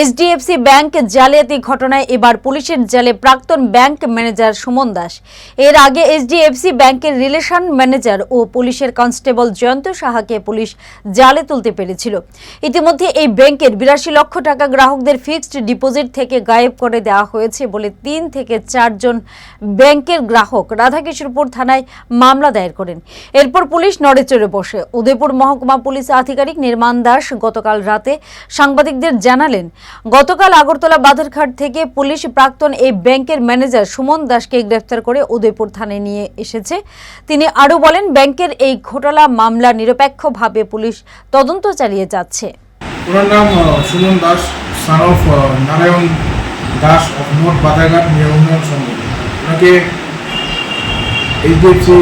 HDFC bank জালিয়াতি ঘটনায় এবার পুলিশের জালে প্রাক্তন ব্যাংক ম্যানেজার সুমন দাস। এর আগে এইচডিএফসি ব্যাংকের রিলেশন ম্যানেজার ও পুলিশের কনস্টেবল জয়ন্ত সাহাকে পুলিশ জালে তুলতে পেরেছিল। ইতিমধ্যে এই ব্যাংকের বিরাশি লক্ষ টাকা গ্রাহকদের ফিক্সড ডিপোজিট থেকে গায়েব করে দেওয়া হয়েছে বলে তিন থেকে চারজন ব্যাংকের গ্রাহক রাধাকিশোরপুর থানায় মামলা দায়ের করেন। এরপর পুলিশ নড়েচড়ে বসে। উদয়পুর মহকুমা পুলিশ আধিকারিক নির্মাণ দাস গতকাল রাতে সাংবাদিকদের জানালেন গতকাল আগরতলা বাধারঘাট থেকে পুলিশ প্রাক্তন এই ব্যাংকের ম্যানেজার সুমন দাসকে গ্রেফতার করে উদয়পুর থানায় নিয়ে এসেছে। তিনি আরও বলেন, ব্যাংকের এই ঘোটালা মামলা নিরপেক্ষভাবে পুলিশ তদন্ত চালিয়ে যাচ্ছে। ওনার নাম সুমন দাস সান নারায়ণ দাস অফ নোট বাদাঘাট নিয়ে ওনাকে এইচডিএফসি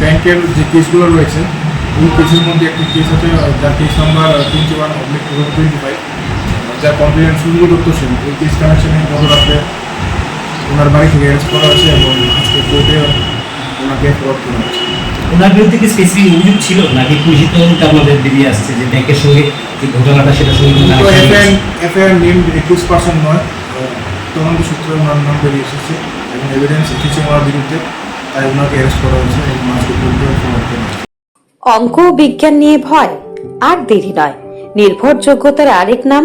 ব্যাংকের যে কেসগুলো রয়েছে, ওই কেসের মধ্যে একটি কেস আছে যার case number twenty one oblique twenty five যার কমপ্লেন সুন্দর দত্ত সেন ওই কেস কানেকশনে গত রাত্রে ওনার বাড়ি থেকে অ্যারেস্ট করা হয়েছে এবং আজকে কোর্টে ওনাকে ফরওয়ার্ড করা হয়েছে। ওনার বিরুদ্ধে কি স্পেসিফিক অভিযোগ ছিল? নাকি পুলিশের তদন্ত আপনাদের বেরিয়ে আসছে যে ব্যাংকের সঙ্গে যে ঘটনাটা সেটা সঙ্গে এফআইআর নেম একুশ পার্সেন্ট নয় তদন্ত সূত্রে ওনার নাম বেরিয়ে এসেছে এবং এভিডেন্স এসেছে ওনার বিরুদ্ধে তাই ওনাকে অ্যারেস্ট করা হয়েছে এবং আজকে কোর্টে ফরওয়ার্ড করা হয়েছে। অঙ্ক বিজ্ঞান নিয়ে ভয় আর দেরি নয়। নির্ভরযোগ্যতার আরেক নাম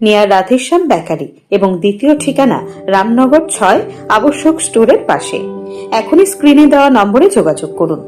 near Radheshyam bakery এবং দ্বিতীয় ঠিকানা রামনগর ছয় আবশ্যক স্টোরের পাশে। এখনই স্ক্রিনে দেওয়া নম্বরে যোগাযোগ করুন।